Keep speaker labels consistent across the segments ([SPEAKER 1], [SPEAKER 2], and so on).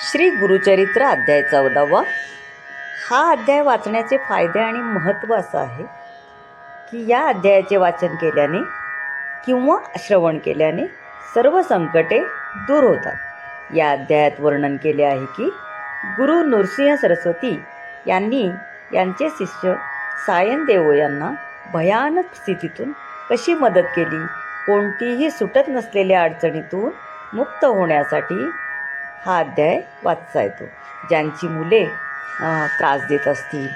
[SPEAKER 1] श्री गुरुचरित्र अध्याय चौदावा हा अध्याय वाचण्याचे फायदे आणि महत्त्व असं आहे की या अध्यायाचे वाचन केल्याने किंवा श्रवण केल्याने सर्व संकटे दूर होतात. या अध्यायात वर्णन केले आहे की गुरु नृसिंह सरस्वती यांनी यांचे शिष्य सायन देवो यांना भयानक स्थितीतून कशी मदत केली? कोणतीही सुटत नसलेल्या अडचणीतून मुक्त होण्यासाठी हा अध्याय वाचता येतो. ज्यांची मुले त्रास देत असतील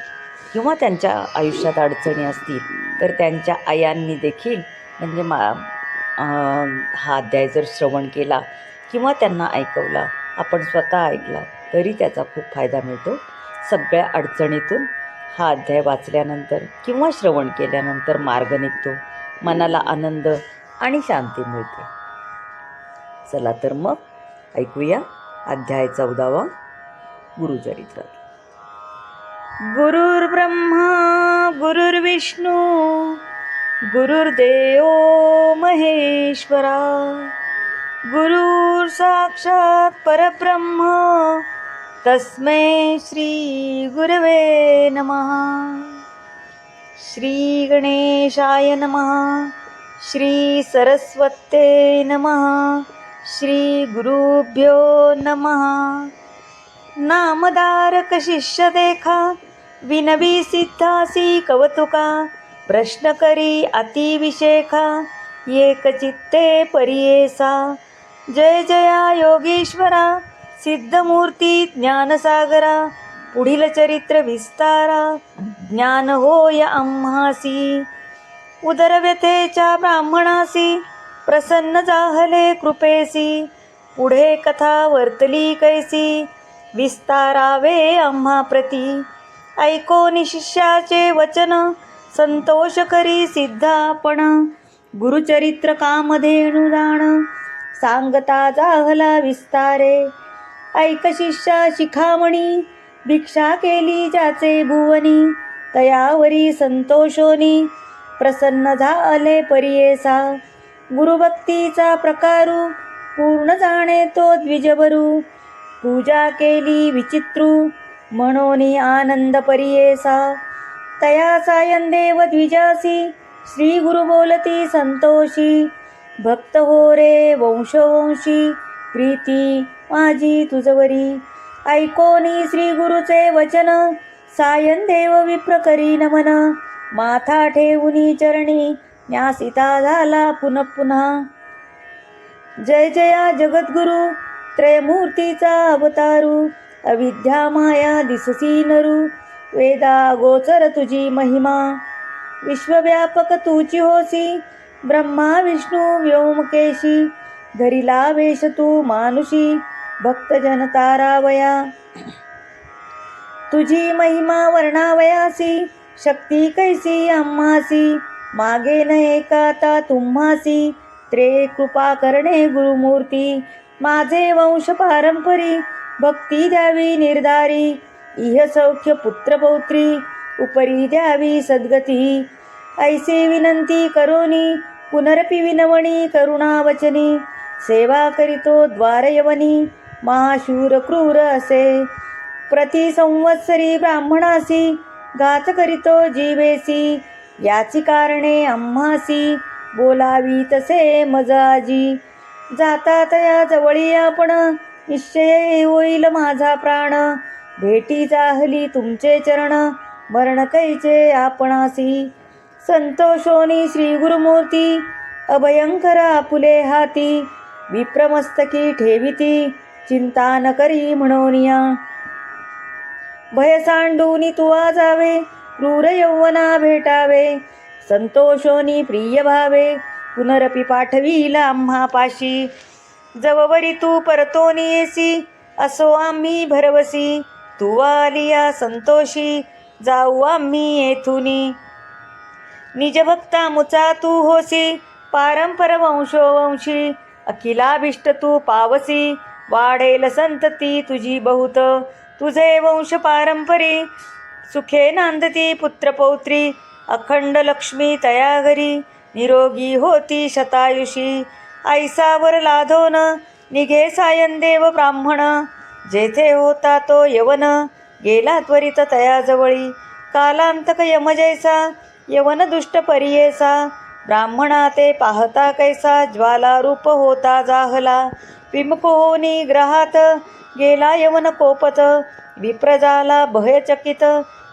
[SPEAKER 1] किंवा त्यांच्या आयुष्यात अडचणी असतील तर त्यांच्या आयांनी देखील म्हणजे मा हा अध्याय जर श्रवण केला किंवा त्यांना ऐकवला आपण स्वतः ऐकला तरी त्याचा खूप फायदा मिळतो. सगळ्या अडचणीतून हा अध्याय वाचल्यानंतर किंवा श्रवण केल्यानंतर मार्ग निघतो मनाला आनंद आणि शांती मिळते. चला तर मग ऐकूया. अध्याय चौदावा गुरुचरित्र. गुरुर्ब्रह्मा गुरुर्विष्णू गुरुर्देव महेश्वरा गुरुर साक्षात परब्रह्म तस्मै श्री गुरवे नमः. श्री गणेशाय नमः श्री सरस्वते नमः. श्री गुरुभ्यो नमः. नामदारक शिष्य देखा विनवी सिद्धासी कवतुका प्रश्न करी अतिविशेखा एकचित्ते परियेसा. जय जया योगेश्वरा सिद्धमूर्ती ज्ञानसागरा पुढील चरित्र विस्तारा ज्ञान होय आम्हासी. उदरव्यथेच्या ब्राह्मणासी प्रसन्न जाहले कृपेसी. पुढे कथा वर्तली कैसी. विस्तारावे आम्हा प्रती. ऐकोनी शिष्याचे वचन. संतोष करी सिद्धापण. गुरुचरित्र कामधेनु जाण. सांगता जाहला विस्तारे. ऐक शिष्या शिखामणी. भिक्षा केली ज्याचे भुवनी. तयावरी संतोषोनी. प्रसन्न झाले परियेसा. गुरुभक्तीचा प्रकारू पूर्ण जाणे तो द्विजबरू पूजा केली विचित्रू म्हणून आनंद परियेसा. तया सायन देव द्विजासी श्री गुरु बोलती संतोषी. भक्त हो रे वंशवंशी प्रीती माझी तुझवरी. ऐकोनी श्री गुरुचे वचन सायन देव विप्र करी नमन. माथा ठेवुनी चरणी न्यासिता झाला पुनः पुन्हा. जय जया जगद्गुरु त्रयमूर्तीचा अवतारू अविद्या माया दिससी नरू. वेदा गोचर तुझी महिमा. विश्वव्यापक तुची होसी ब्रह्मा विष्णू व्योमकेशी. धरिला वेश तू मानुषी भक्तजन तारावया. तुझी महिमा वर्णावयासी शक्ती कैसी अम्मासी मागे न एकाता तुम्हासी. त्रे कृपा करणे गुरुमूर्ती. माझे वंश पारंपरी भक्ती द्यावी निर्धारी. इह सौख्य पुत्रपौत्री उपरी द्यावी सद्गती. ऐसे विनंती करोनी पुनरपि विनवणी करुणावचनी. सेवा करितो द्वारयवनी महाशूर क्रूर असे. प्रति संवत्सरी ब्राह्मणासी घात करितो जीवेसी. याची कारणे आम्हासी बोलावी तसे मजाजी. जाता तया जवळी आपण निश्चय होईल माझा प्राण. भेटी जाहली तुमचे चरण मरण कैचे आपणासी. संतोषोनी श्री गुरुमूर्ती अभयंकर आपुले हाती. विप्रमस्तकी ठेविती चिंता न करी म्हणोनिया. भय सांडूनी तुवा जावे क्रूर यौवना भेटावे संतोषोनी प्रिय भावे पुनरपि पाठवील आम्हा पाशी. जववरी तू परतोनी येसी असो आम्ही भरवसी. तू आलिया संतोषी जाऊ आम्ही येथुनी. निजभक्ता मुचा तू होसी पारंपर वंशोवंशी अखिलाभिष्ट तू पावसी वाढेल संतती तुझी बहुत. तुझे वंश पारंपरी सुखे नांदती पुत्रपौत्री अखंड लक्ष्मी तया घरी निरोगी होती शतायुषी. ऐसावर लाधोन निघे सायनदेव ब्राह्मण. जेथे होता तो यवन गेला त्वरित तयाजवळी. कालांतक यमजैसा यवन दुष्ट परियेसा. ब्राह्मणा ते पाहता कैसा ज्वाला रूप होता जाहला. विमुख होनी ग्रहात गेला यवन कोपत. विप्रजाला भयचकित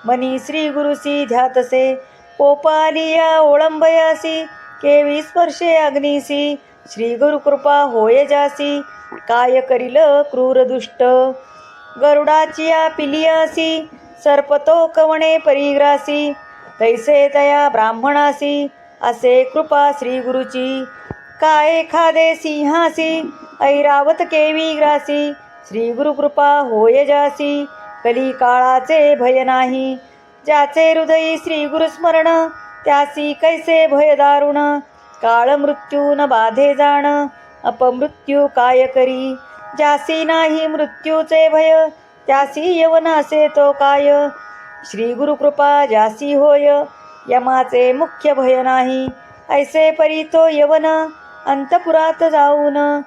[SPEAKER 1] मनी श्री गुरुसी ध्यातसे कोपालिया ओळंबयासी केवी स्पर्शे अग्निसी श्री गुरुकृपा होय जासी काय करिल क्रूर दुष्ट? गरुडाचिया पिलियासी सर्पतो कवणे परिग्रासी तैसे तया ब्राह्मणासी असे कृपा श्री गुरुची. काय खादे सिंहासी ऐरावत केवी ग्रासी श्री गुरुकृपा होय जासी कली काळाचे भय नाही. ज्याचे हृदयी श्री गुरुस्मरण त्यासी कैसे भय दारुण. काळ मृत्यू न बाधे जाण अपमृत्यू काय करी. ज्यासी नाही मृत्यूचे भय त्यासी यवनासे तो काय. श्री गुरुकृपा ज्यासी होय यमाचे मुख्य भय नाही. ऐसे परी तो यवन अंतपुरात जाऊन.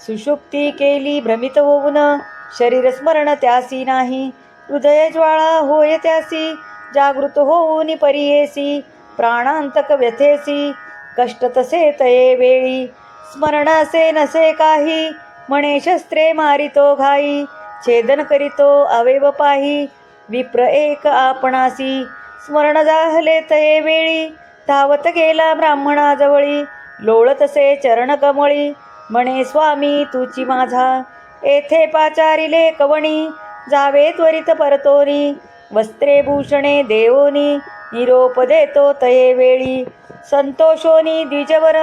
[SPEAKER 1] सुषुप्ती केली भ्रमित होऊन. शरीर स्मरण त्यासी नाही. हृदय ज्वाळा होय त्यासी जागृत होऊन परियेसी प्राणांतक व्यथेसी कष्ट तसे तये वेळी. स्मरण असे नसे काही म्हणे शस्त्रे मारितो घाई छेदन करीतो अवेव पाही विप्र एक आपणासी. स्मरण जाहले तये वेळी धावत गेला ब्राह्मणाजवळी लोळतसे चरण कमळी म्हणे स्वामी तुची माझा येथे पाचारिले कवणी जावे त्वरित परतोनी वस्त्रे भूषणे देवोनी निरोप देतो तये वेळी. संतोषोनी द्विजवर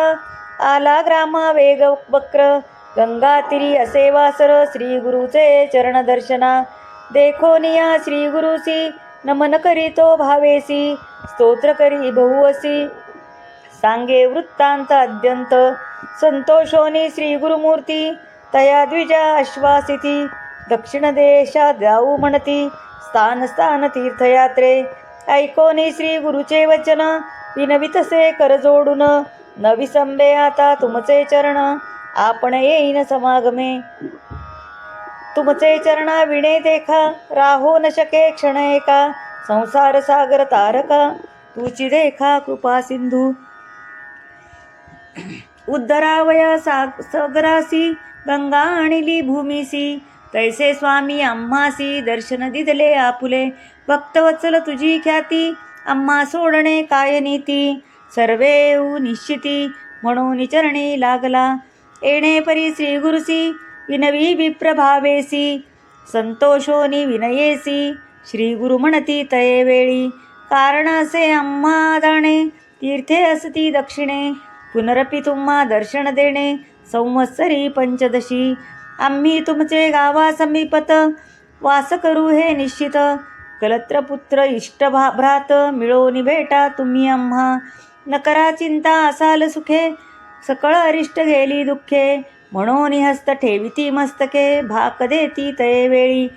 [SPEAKER 1] आला ग्रामा वेग वक्र. गंगातिरी असे वासर श्री गुरुचे चरण दर्शना. देखोनिया श्री गुरुसी नमन करीतो भावेसी. स्तोत्र करी बहुवसी सांगे वृत्तांत अद्यंत. संतोषोनी श्री गुरुमूर्ती तया द्विजा अश्वासिती दक्षिणदेशा जाऊ म्हणती स्थान स्थान तीर्थयात्रे ऐकोनी श्री गुरुचे वचन विनवितसे कर जोडून न विसंबे आता तुमचे चरण आपण येईन समागमे. तुमचे चरणा विणे देखा राहो न शके क्षण एका संसार सागर तारका तुची देखा कृपा सिंधू. उद्धरावया सागरासी सगरासी गंगा आणिली भूमीसी तैसे स्वामी आम्हासी दर्शन दिदले आपुले. भक्तवत्सल तुझी ख्याती आम्हा सोडणे काय नीती? सर्वे निश्चिती म्हणून चरणी लागला. येणे परी श्रीगुरुसी विनवी विप्रभावेसी. संतोषोनी विनयेसी. श्रीगुरु म्हणती तये वेळी. कारण असे आम्हा दाणे तीर्थे असती दक्षिणे. पुनरपी तुम्हा दर्शन देणे संवत्सरी पंचदशी. आम्ही तुमचे गावा समीपत वास करू हे निश्चित. कलत्रपुत्र इष्ट भा भ्रात मिळोनी भेटा तुम्ही आम्हा. न करा चिंता असाल सुखे सकळ अरिष्ट गेली दुःखे. म्हणून हस्त ठेविती मस्तके भाक देती तये वेळी.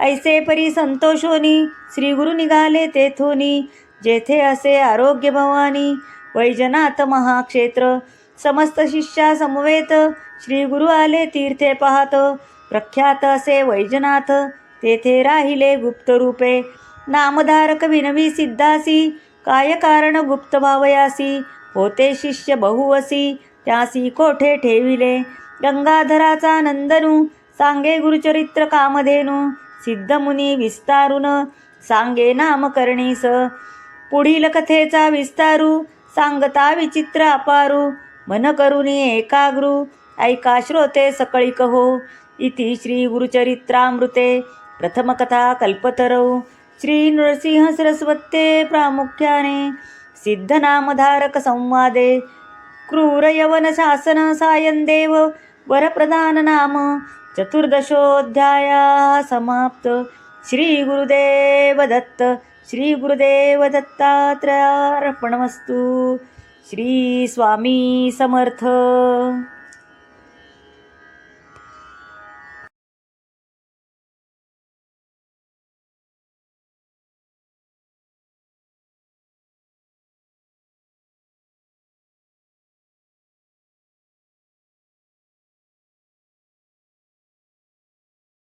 [SPEAKER 1] ऐसे परी संतोषोनी श्रीगुरु निघाले तेथोनी. जेथे असे आरोग्य भवानी वैजनाथ महाक्षेत्र. समस्त शिष्या समवेत. श्री गुरु आले तीर्थे पाहत. प्रख्यात असे वैजनाथ तेथे राहिले गुप्त रूपे. नामधारक विनवी सिद्धासी काय कारण गुप्त भावयासी? होते शिष्य बहुवसी त्यासी कोठे ठेविले? गंगाधराचा नंदनू सांगे गुरुचरित्र कामधेनू. सिद्धमुनी विस्तारून सांगे नामकरणीस पुढील कथेचा विस्तारू सांगता विचित्र अपारू. मन करुणी एकाग्रू ऐका श्रोते सकळी कहो इति श्री गुरुचरित्रामृते प्रथमकथा कल्पतरौ. श्री नृसिंह सरस्वते प्रामुख्याने सिद्धनामधारक संवादे. क्रूर यवन शासन सायन देव वरप्रधान नाम. चतुर्दशोऽध्याया समाप्त. श्री गुरुदेव श्री स्वामी समर्थ.